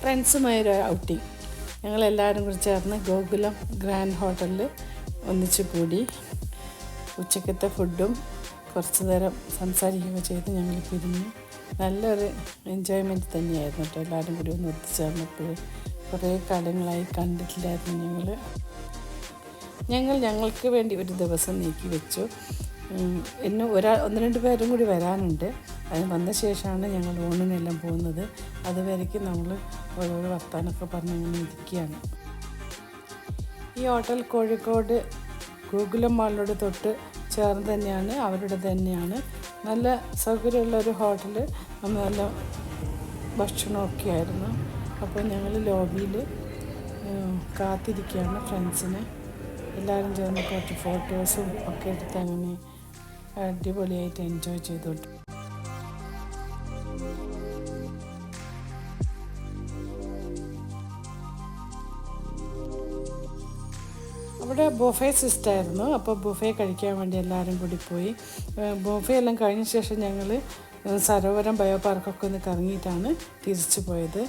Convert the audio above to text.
ഫ്രണ്ട്സുമായൊരു outing. ഞങ്ങളെല്ലാവരും കൂടി ചേർന്ന് ഗോകുലം ഗ്രാൻഡ് ഹോട്ടലിൽ ഒന്നിച്ച് കൂടി ഉച്ചക്കത്തെ ഫുഡും കുറച്ച് നേരം സംസാരിക്കുകയൊക്കെ ചെയ്ത് ഞങ്ങൾ പിരിഞ്ഞു നല്ലൊരു എൻജോയ്മെന്റ് തന്നെയായിരുന്നു കേട്ടോ. എല്ലാവരും കൂടി ഒന്ന് ഒത്തുചേർന്നപ്പോൾ കുറേ കാലങ്ങളായി കണ്ടിട്ടില്ലായിരുന്നു ഞങ്ങൾ ഞങ്ങൾ ഞങ്ങൾക്ക് വേണ്ടി ഒരു ദിവസം നീക്കി വെച്ചു. എന്നെ ഒരാൾ ഒരാ ഒന്ന് രണ്ട് പേരും കൂടി വരാനുണ്ട്. അതിന് വന്ന ശേഷമാണ് ഞങ്ങൾ ഊണിനെല്ലാം പോകുന്നത്. അതുവരേക്കും നമ്മൾ ഓരോരോ വർത്താനൊക്കെ പറഞ്ഞ് ഇങ്ങനെ ഇരിക്കുകയാണ്. ഈ ഹോട്ടൽ കോഴിക്കോട് ഗൂഗിളും മാളിനോട് തൊട്ട് ചേർന്ന് തന്നെയാണ് അവരുടെ തന്നെയാണ്. നല്ല സൗകര്യമുള്ളൊരു ഹോട്ടൽ. നല്ല ഭക്ഷണമൊക്കെ ആയിരുന്നു. അപ്പോൾ ഞങ്ങൾ ലോബിയിൽ കാത്തിരിക്കുകയാണ് ഫ്രണ്ട്സിനെ. എല്ലാവരും ചേർന്ന് കുറച്ച് ഫോട്ടോസും ഒക്കെ എടുത്ത് അങ്ങനെ അടിപൊളിയായിട്ട് എൻജോയ് ചെയ്തോട്ട് അവിടെ ബൊഫെ സിസ്റ്റായിരുന്നു. അപ്പോൾ ബൊഫെ കഴിക്കാൻ വേണ്ടി എല്ലാവരും കൂടി പോയി. ബൊഫെ എല്ലാം കഴിഞ്ഞ ശേഷം ഞങ്ങൾ സരോവരം ബയോ പാർക്കൊക്കെ ഒന്ന് കറങ്ങിയിട്ടാണ് തിരിച്ചു പോയത്.